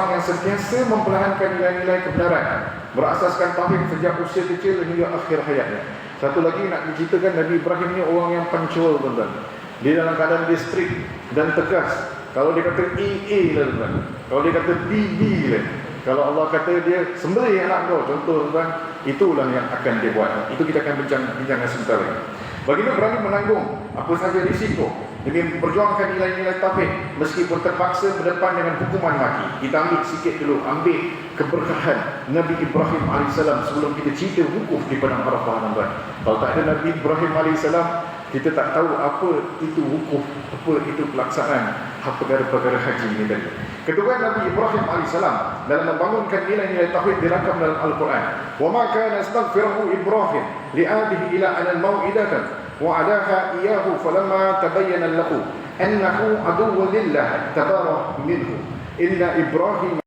seorang yang sentiasa mempertahankan nilai-nilai kebenaran berasaskan tauhid sejak usia kecil hingga akhir hayatnya. Satu lagi nak diceritakan Nabi Ibrahim ni orang yang pancul tuan-tuan. Dia dalam keadaan dia strict dan tegas. Kalau dia kata A, A lah tuan-tuan. Kalau dia kata B, B lah. Kalau Allah kata dia sembelih anak kau, contoh tuan-tuan, itulah yang akan dia buat. Itu kita akan bincang bincangkan sebentar lagi. Bagaimana berani menanggung apa saja risiko demi memperjuangkan nilai-nilai tauhid meskipun terpaksa berdepan dengan hukuman mati. Kita ambil sikit dulu, ambil keberkahan Nabi Ibrahim AS sebelum kita cerita wukuf di Padang Arafah. Kalau tak ada Nabi Ibrahim AS, kita tak tahu apa itu wukuf, apa itu pelaksanaan perkara-perkara haji ini tadi. Kedua Nabi Ibrahim AS dalam membangunkan nilai-nilai tauhid dirakam dalam Al-Quran. Wa ma kana astaghfiruhu Ibrahim li'abihi ila an al-mau'idatan وعداها إياه فلما تبين له أنه عدو لله تبرأ منه. إن إبراهيم